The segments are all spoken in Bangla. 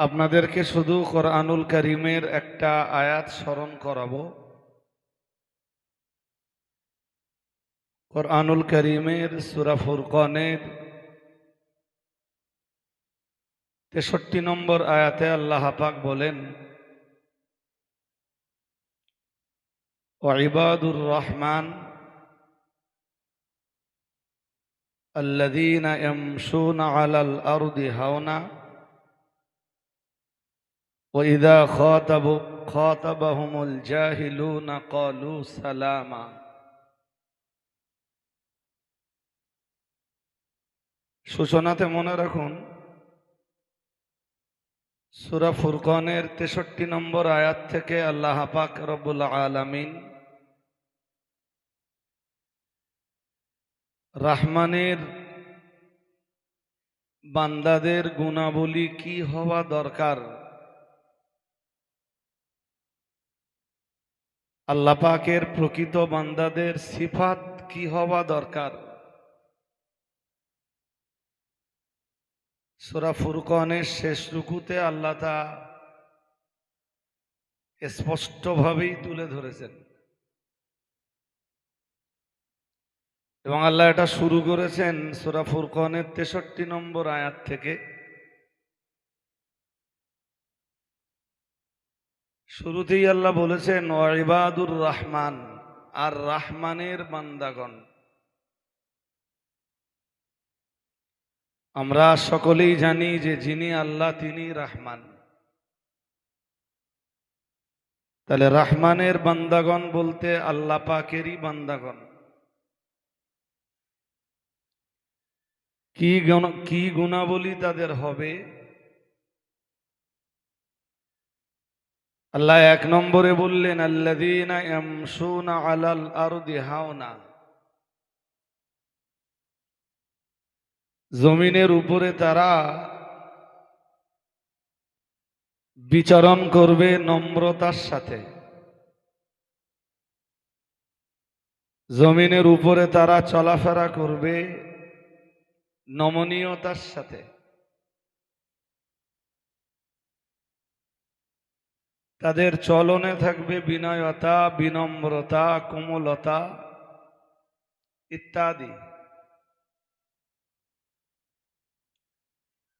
আপনাদেরকে শুধু কোরআনুল করিমের একটা আয়াত স্মরণ করাবো কোরআনুল করিমের সুরা ফুরকনের তেষট্টি নম্বর আয়াতে আল্লাহ পাক বলেন ওয়াইবাদুর রহমান الذين يمشون على الأرض هونا وإذا খতাব খতাবাহুমুল الجاهلون قالوا سلاما সূচনাতে মনে রাখুন, সুরা ফুরকনের তেষট্টি নম্বর আয়াত থেকে আল্লাহ পাক রব্বুল আলামিন রাহমানের বান্দাদের গুণাবলী কি হওয়া দরকার? আল্লাহ পাকের প্রকৃত বান্দাদের সিফাত কি হওয়া দরকার? সুরা ফুরকনের শেষ রুকুতে আল্লাহ তা স্পষ্টভাবেই তুলে ধরেছেন। এবং আল্লাহ এটা শুরু করেছেন সুরা ফুরকনের তেষট্টি নম্বর আয়াত থেকে। শুরুতেই আল্লাহ বলেছেন ওয়াইবাদুর রহমান, আর রাহমানের বান্দাগণ। আমরা সকলেই জানি যে যিনি আল্লাহ, তিনি রাহমান। তাহলে রাহমানের বান্দাগণ বলতে আল্লাহ পাকেরই বান্দাগণ। কি কি গুণাবলী তাদের হবে? আল্লাহ এক নম্বরে বললেন ইয়ামশুনা আলাল জমিনের উপরে তারা বিচরণ করবে নম্রতার সাথে। জমিনের উপরে তারা চলাফেরা করবে নমনীয়তার সাথে। তাদের চলনে থাকবে বিনয়তা, বিনম্রতা, কোমলতা ইত্যাদি।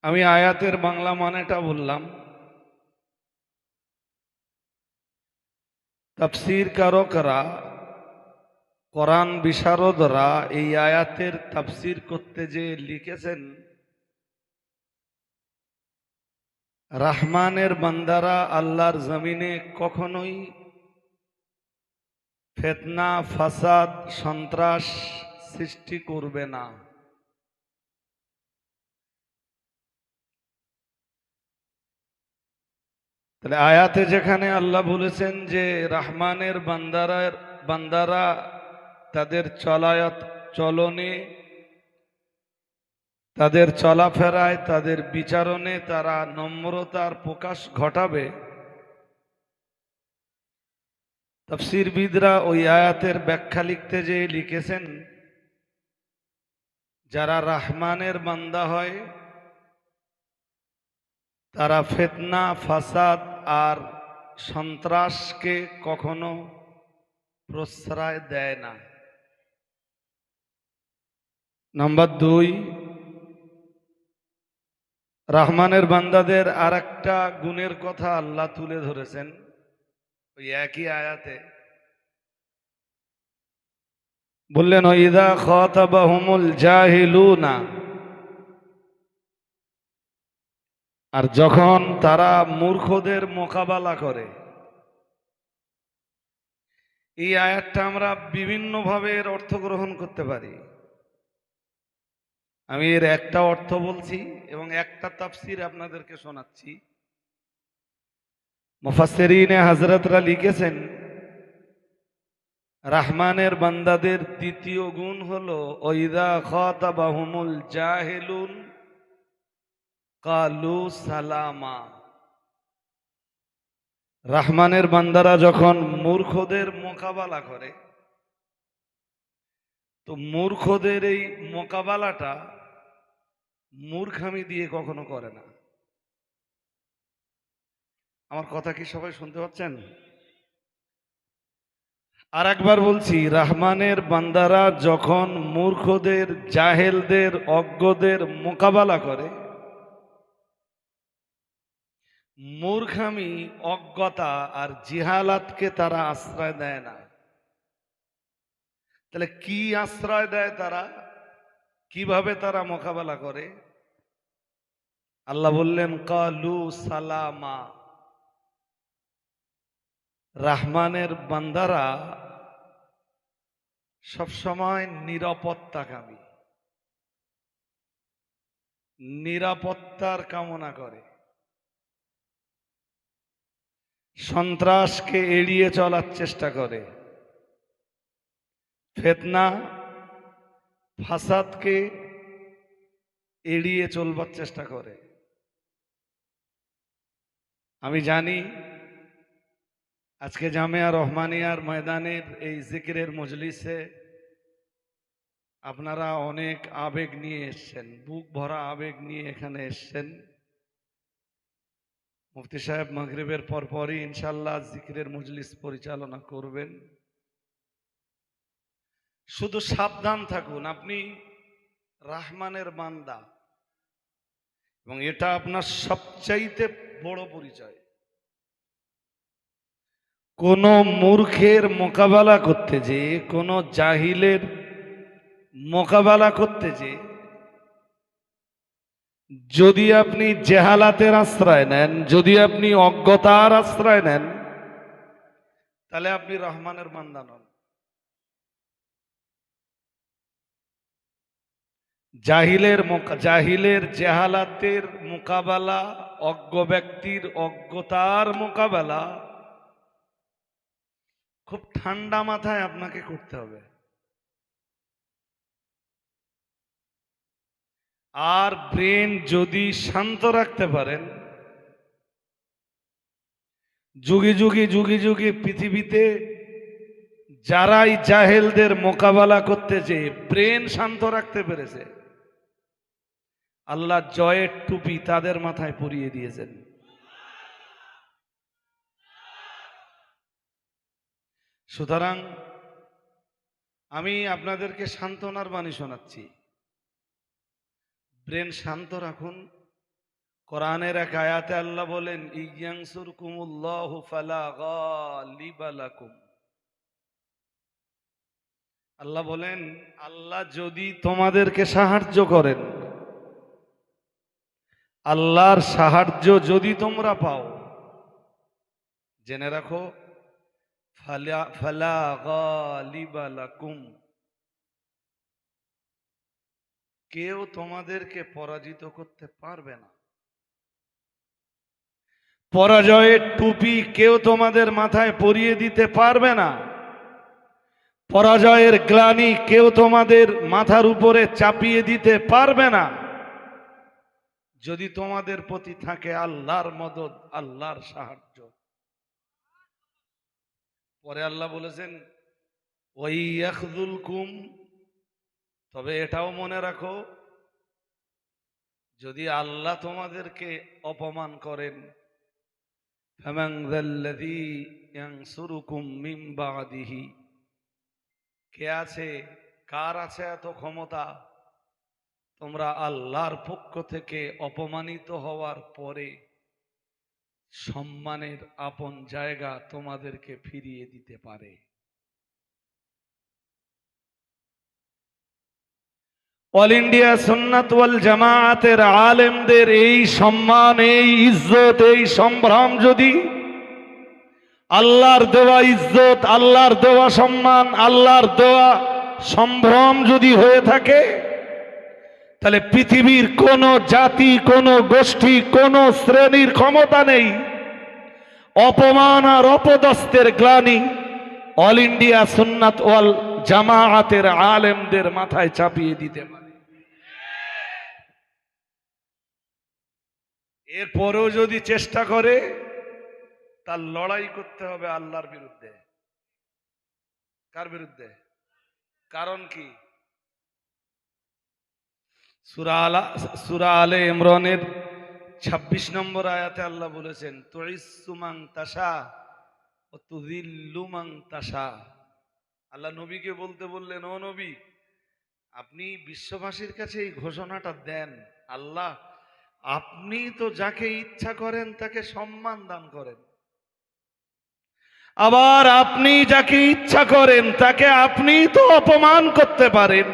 আমি আয়াতের বাংলা মানেটা বললাম। তাফসির কারকরা, কোরআন বিশারদরা এই আয়াতের তাফসির করতে যে লিখেছেন রাহমানের বান্দারা আল্লাহর জমিনে কখনোই ফেতনা, ফাসাদ, সন্ত্রাস সৃষ্টি করবে না। তাহলে আয়াতে যেখানে আল্লাহ বলেছেন যে রাহমানের বান্দারা বান্দারা তাদের চলায়ত চলনে তাদের চলাফেরায়, তাদের বিচারণে তারা নম্রতার প্রকাশ ঘটাবে। তফসিরবিদরা ওই আয়াতের ব্যাখ্যা লিখতে যে লিখেছেন, যারা রাহমানের বান্দা হয়, তারা ফেতনা, ফাসাদ আর সন্ত্রাসকে কখনো প্রশ্রয় দেয় না। নাম্বার দুই রহমানের বান্দাদের আর একটা গুণের কথা আল্লাহ তুলে ধরেছেন। ওই একই আয়াতে বললেন ইদা খতাবাহুমুল জাহিলুনা। আর যখন তারা মূর্খদের মোকাবেলা করে, এই আয়াতটা আমরা বিভিন্নভাবে এর অর্থ গ্রহণ করতে পারি। আমি এর একটা অর্থ বলছি এবং একটা তাফসির আপনাদেরকে শোনাচ্ছি। মুফাসসিরিনে হযরতরা লিখেছেন, রাহমানের বান্দাদের দ্বিতীয় গুণ হলো, ওইদা খাতাবাহুমুল জাহিলুন কালু সালামা। রাহমানের বান্দারা যখন মূর্খদের মোকাবেলা করে, তো মূর্খদের এই মোকাবেলাটা মূর্খামি দিয়ে কখনো করে না। আমার কথা কি সবাই শুনতে পাচ্ছেন? আর একবার বলছি, রাহমানের বান্দারা যখন মূর্খদের, জাহেলদের, অজ্ঞদের মোকাবেলা করে, মূর্খামি, অজ্ঞতা আর জিহালাতকে তারা আশ্রয় দেয় না। তাহলে কি আশ্রয় দেয় তারা? কীভাবে তারা মোকাবেলা করে? আল্লাহ বললেন, কালু সালামা। রাহমানের বান্দারা সবসময় নিরাপত্তাকামী। নিরাপত্তার কামনা করে। সন্ত্রাসকে এড়িয়ে চলার চেষ্টা করে। ফেতনা ফাসাদকে এড়িয়ে চলবার চেষ্টা করে। আমি জানি আজকে জামিয়া রহমানিয়ার ময়দানের এই জিকিরের মজলিসে আপনারা অনেক আবেগ নিয়ে এসছেন, বুক ভরা আবেগ নিয়ে এখানে এসছেন। মুফতি সাহেব মাগরিবের পরপরই ইনশাল্লাহ জিকিরের মজলিস পরিচালনা করবেন। শুধু সাবধান থাকুন, আপনি রাহমানের বান্দা। এবং এটা আপনার সবচাইতে বড় পরিচয়। কোন মূর্খের মোকাবেলা করতে যে, কোন জাহিলের মোকাবেলা করতে যে, যদি আপনি জেহালাতের আশ্রয় নেন, যদি আপনি অজ্ঞতার আশ্রয় নেন, তাহলে আপনি রহমানের বান্দা নন। জাহিলের জাহিলের জেহালাতের মোকাবেলা, অজ্ঞ ব্যক্তির অজ্ঞতার মোকাবেলা। খুব ঠান্ডা মাথায় আপনাকে করতে হবে। আর ব্রেন যদি শান্ত রাখতে পারেন, যুগে যুগে যুগে যুগে পৃথিবীতে যারাই জাহেলদের মোকাবেলা করতে যে ব্রেন শান্ত রাখতে পেরেছে আল্লাহ জয়ের টুপি তাদের মাথায় পরিয়ে দিয়েছেন। সুতরাং আমি আপনাদেরকে সান্ত্বনার বাণী শোনাচ্ছি। ব্রেন শান্ত রাখুন। কোরআনের এক আয়াতে আল্লাহ বলেন ইয়াংসুর কুমুল্লাহ ফালা আল্লাহ বলেন, আল্লাহ যদি তোমাদেরকে সাহায্য করেন আল্লাহর সাহায্য যদি তোমরা পাও। জেনে রাখো, ফালা কেউ তোমাদেরকে পরাজিত করতে পারবে না। পরাজয়ের টুপি কেউ তোমাদের মাথায় পরিয়ে দিতে পারবে না। পরাজয়ের গ্লানি কেউ তোমাদের মাথার উপরে চাপিয়ে দিতে পারবে না। যদি তোমাদের প্রতি থাকে আল্লাহর মদত, আল্লাহর সাহায্য। পরে আল্লাহ বলেছেন, ওই আখদুল কুম তবে এটাও মনে রাখো, যদি আল্লাহ তোমাদেরকে অপমান করেন কে আছে, কার আছে এত ক্ষমতা? তোমরা আল্লাহর পক্ষ থেকে অপমানিত হওয়ার পরে সম্মানের আপন জায়গা তোমাদেরকে ফিরিয়ে দিতে পারে। অল ইন্ডিয়া সুন্নাত ওয়াল জামায়াতের আলেমদের এই সম্মান, এই ইজ্জত, এই সম্ভ্রম যদি আল্লাহর দেওয়া ইজ্জত, আল্লাহর দেওয়া সম্মান, আল্লাহর দেওয়া সম্ভ্রম যদি হয়ে থাকে তাহলে পৃথিবীর কোন জাতি, কোন গোষ্ঠী, কোন শ্রেণির ক্ষমতা নেই। অপমান আর অপদস্থের গ্লানি অল ইন্ডিয়া সুন্নাত ওয়াল জামায়াতের আলেমদের মাথায় চাপিয়ে দিতে পারে। এরপরেও যদি চেষ্টা করে, তার লড়াই করতে হবে আল্লাহর বিরুদ্ধে। কার বিরুদ্ধে? কারণ কি? সুরা আলা সুরা আলে ইমরানের ছাব্বিশ নম্বর আয়াতে আল্লাহ বলেছেন তুইসুমাং তাসা ও তুদিল্লুমাং তাসা আল্লাহ নবীকে বলতে বললেন, ও নবী, আপনি বিশ্ববাসীর কাছে এই ঘোষণাটা দেন। আল্লাহ, আপনি তো যাকে ইচ্ছা করেন তাকে সম্মান দান করেন। আবার আপনি যাকে ইচ্ছা করেন তাকে আপনি তো অপমান করতে পারেন।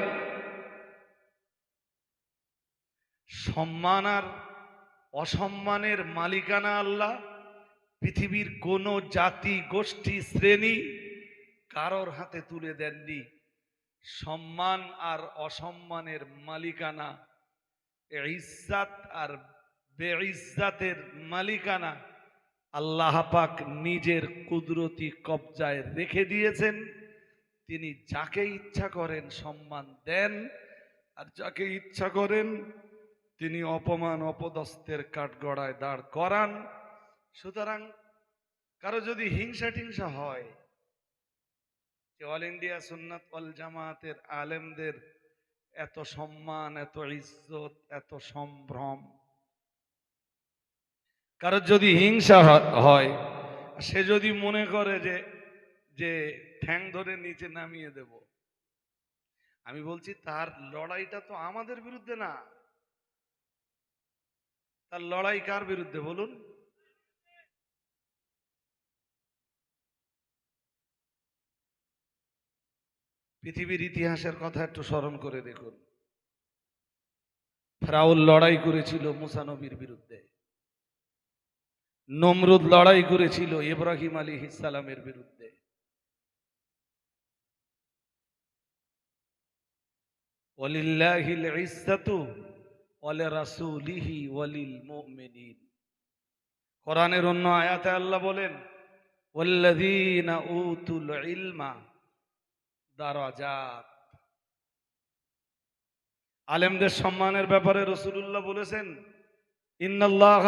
সম্মান আর অসম্মানের মালিকানা আল্লাহ। পৃথিবীর কোনো জাতি, গোষ্ঠী, শ্রেণি কারোর হাতে তুলে দেননি। সম্মান আর অসম্মানের মালিকানা, ইজ্জাত আর বেইজ্জাতের মালিকানা আল্লাহ পাক নিজের কুদরতি কবজায় রেখে দিয়েছেন। তিনি যাকে ইচ্ছা করেন সম্মান দেন, আর যাকে ইচ্ছা করেন তিনি অপমান, অপদস্থের কাঠগড়ায় দাঁড় করান। সুতরাং কারও যদি হিংসা টিংসা হয়, যে অল ইন্ডিয়া সুন্নাত অল জামাতের আলেমদের এত সম্মান, এত ইজ্জত, এত সম্ভ্রম। কারোর যদি হিংসা হয়, সে যদি মনে করে যে যে ঠ্যাং ধরে নিচে নামিয়ে দেব। আমি বলছি, তার লড়াইটা তো আমাদের বিরুদ্ধে না। তার লড়াই কার বিরুদ্ধে, বলুন? পৃথিবীর ইতিহাসের কথা একটু স্মরণ করে দেখুন। ফেরাউল লড়াই করেছিল মুসা নবীর বিরুদ্ধে। নমরুদ লড়াই করেছিল ইব্রাহিম আলী ইসালামের বিরুদ্ধে। ওয়ালিল্লাহিল ইজ্জাতু ওয়ালি রাসূলিহি ওয়ালিল মুমিনিন। কোরআনের অন্য আয়াতে আল্লাহ বলেন, ওয়াল্লাযীনা উতুল ইলমা দারাজাত। আলেমদের সম্মানের ব্যাপারে রসুলুল্লাহ বলেছেন, ইন্নাল্লাহ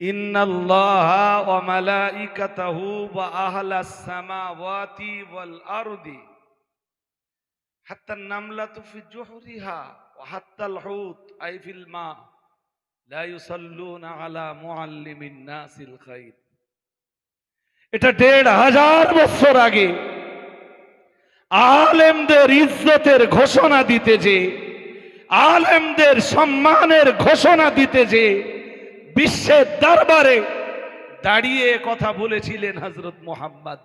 ইন্নাল্লাহ ওয়া মালাইকাতাহু ওয়া আহলাস সামাওয়াতি ওয়াল আরদি। হাত্তা নামলাতু ফি জুহরিহা হাত্তাল হুত আই ফিল মা এটা দেড় হাজার বছর আগে আলেমদের ইজ্জতের ঘোষণা দিতে যে, আলেমদের সম্মানের ঘোষণা দিতে যে, বিশ্বের দরবারে দাঁড়িয়ে কথা বলেছিলেন হজরত মোহাম্মদ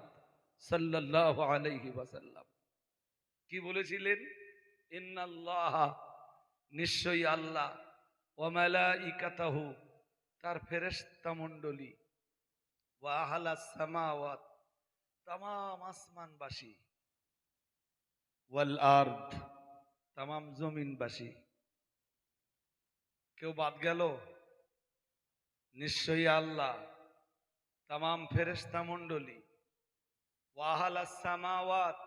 সাল্লাল্লাহু আলাইহি ওয়াসাল্লাম। কি বলেছিলেন? ইন্নাল্লাহ, নিশ্চয়ই আল্লাহ, ওয়া মালাইকাতাহু, তার ফেরেশতা মণ্ডলী, ওয়া আহলাস সামাওয়াত আসমানবাসী, ওয়াল জমিনবাসী। কেউ বাদ গেল? নিশ্চয়ই আল্লাহ, তামাম ফেরেশতা মণ্ডলী ওয়াহাল সামাওয়াত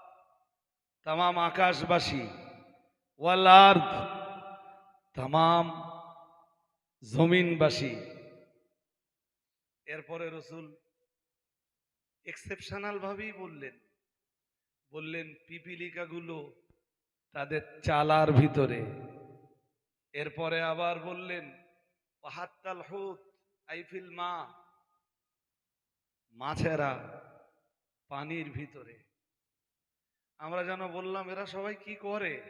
তামাম আকাশবাসী, ওয়াল আর্দ, তামাম জমিনবাসী। এরপরে রসুল এক্সেপশনাল ভাবেই বললেন বললেন, পিপিলিকাগুলো তাদের চালার ভিতরে। এরপরে আবার বললেন পাহাত্তাল হুত, আইফিল মা, মাছেরা পানির ভিতরে। আমরা যেন বললাম, এরা সবাই কি করে?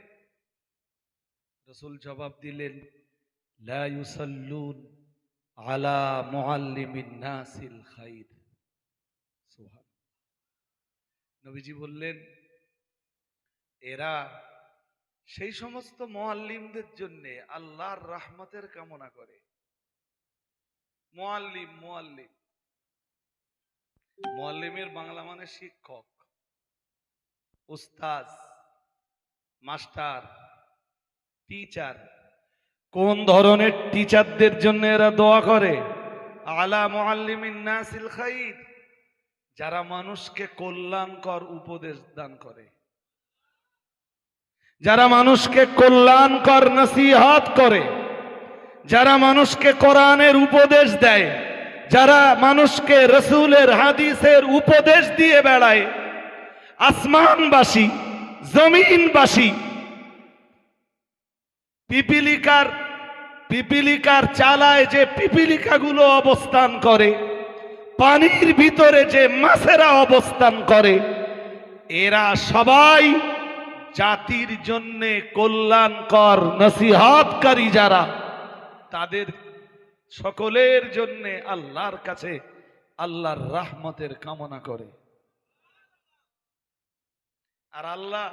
রসুল জবাব দিলেন আলা খাইর। সুবহান নবীজি বললেন, এরা সেই সমস্ত মোয়াল্লিমদের জন্য আল্লাহর রাহমতের কামনা করে। মোয়াল্লিম মোয়াল্লিম মোয়াল্লিমের বাংলা মানে শিক্ষক। উস্তাজ মাস্টার, টিচার। কোন ধরনের টিচারদের জন্য এরা দোয়া করে? আলা নাসিল খাইর, যারা মানুষকে কল্যাণকর উপদেশ দান করে। যারা মানুষকে কল্যাণকর নসিহাত করে। যারা মানুষকে কোরআনের উপদেশ দেয়। যারা মানুষকে রসুলের হাদিসের উপদেশ দিয়ে বেড়ায়। আসমানবাসী, জমিনবাসী, পিপিলিকার পিপিলিকার চালায় যে পিপিলিকাগুলো অবস্থান করে, পানির ভিতরে যে মাছেরা অবস্থান করে, এরা সবাই জাতির জন্যে কল্যাণকর, নসিহতকারী যারা, তাদের সকলের জন্যে আল্লাহর কাছে আল্লাহর রাহমতের কামনা করে। আর আল্লাহ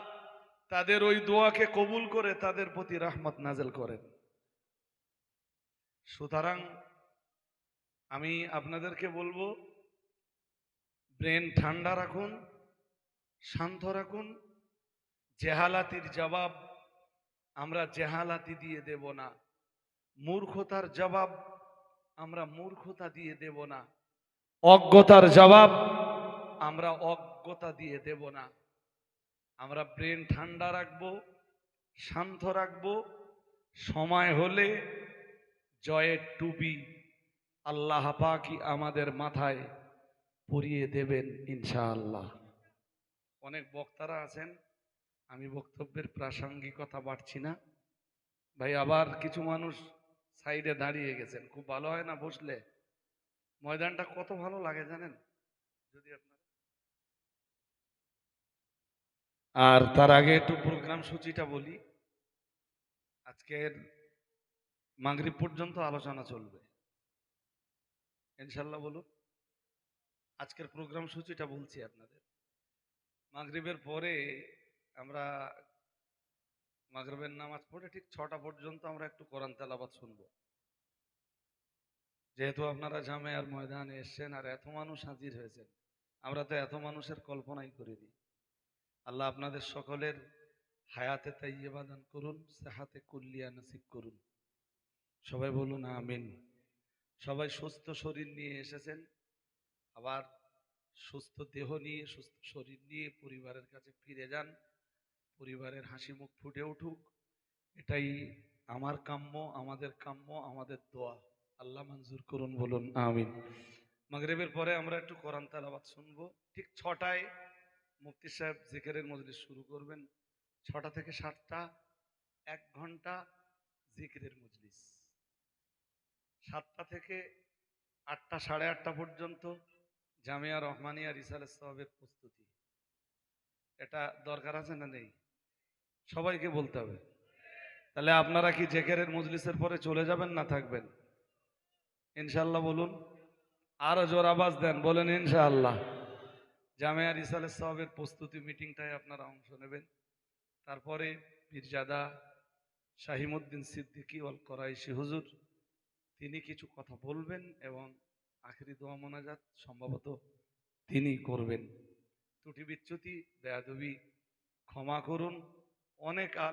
তাদের ওই দোয়াকে কবুল করে তাদের প্রতি রহমত নাজেল করেন। সুতরাং আমি আপনাদেরকে বলব, ব্রেন ঠান্ডা রাখুন, শান্ত রাখুন। জেহালাতির জবাব আমরা জেহালাতি দিয়ে দেব না। মূর্খতার জবাব আমরা মূর্খতা দিয়ে দেব না। অজ্ঞতার জবাব আমরা অজ্ঞতা দিয়ে দেব না। আমরা ব্রেন ঠান্ডা রাখব, শান্ত রাখব, সময় হলে জয়ের টুপি আল্লাহ পাকি আমাদের মাথায় পরিয়ে দেবেন ইনশাআল্লাহ। অনেক বক্তারা আছেন, আমি বক্তব্যের প্রাসঙ্গিকতা বাড়ছি না। ভাই, আবার কিছু মানুষ সাইডে দাঁড়িয়ে গেছেন, খুব ভালো হয় না বসলে? ময়দানটা কত ভালো লাগে জানেন? যদি আপনার আর তার আগে একটু প্রোগ্রাম সূচিটা বলি। আজকের মাগরিব পর্যন্ত আলোচনা চলবে। ইনশাল্লাহ বলুন, আজকের প্রোগ্রাম সূচিটা বলছি আপনাদের। মাগরিবের পরে আমরা, মাগরিবের নামাজ পড়ে ঠিক ছটা পর্যন্ত আমরা একটু কোরআন তেলাবাদ শুনব। যেহেতু আপনারা জামে আর ময়দানে এসছেন আর এত মানুষ হাজির হয়েছেন, আমরা তো এত মানুষের কল্পনাই করে দিই আল্লাহ আপনাদের সকলের হায়াতে তাইয়েবা দান করুন, সেহাতে কুল্লিয়া নসিব করুন। সবাই বলুন আমিন। সবাই সুস্থ শরীর নিয়ে এসেছেন। আবার সুস্থ দেহ নিয়ে, সুস্থ শরীর নিয়ে পরিবারের কাছে ফিরে যান। পরিবারের হাসি মুখ ফুটে উঠুক। এটাই আমার কাম্য, আমাদের কাম্য, আমাদের দোয়া। আল্লাহ মঞ্জুর করুন, বলুন আমিন। মাগরেবের পরে আমরা একটু কোরআন তালাবাদ শুনব। ঠিক ছটায় মুফতি সাহেব জিকেরের মজলিস শুরু করবেন। ছটা থেকে সাতটা, এক ঘণ্টা জিকিরের মজলিস। সাতটা থেকে আটটা, সাড়ে আটটা পর্যন্ত জামিয়া রহমানিয়া রিসালের সাহাবের প্রস্তুতি। এটা দরকার আছে না নেই? সবাইকে বলতে হবে। তাহলে আপনারা কি জেকেরের মজলিসের পরে চলে যাবেন না থাকবেন? ইনশাল্লাহ বলুন। আরও জোর আওয়াজ দেন, বলেন ইনশাআল্লাহ। জামিয়া রিসালের সাহাবের প্রস্তুতি মিটিংটায় আপনারা অংশ নেবেন। তারপরে পীরজাদা শাহিমুদ্দিন সিদ্দিকি অল করাইশি হুজুর, তিনি কিছু কথা বলবেন এবং আখেরি দোয়া মোনাজাত সম্ভবত তিনি করবেন। ত্রুটি বিচ্যুতি, বেয়াদবি ক্ষমা করুন। অনেক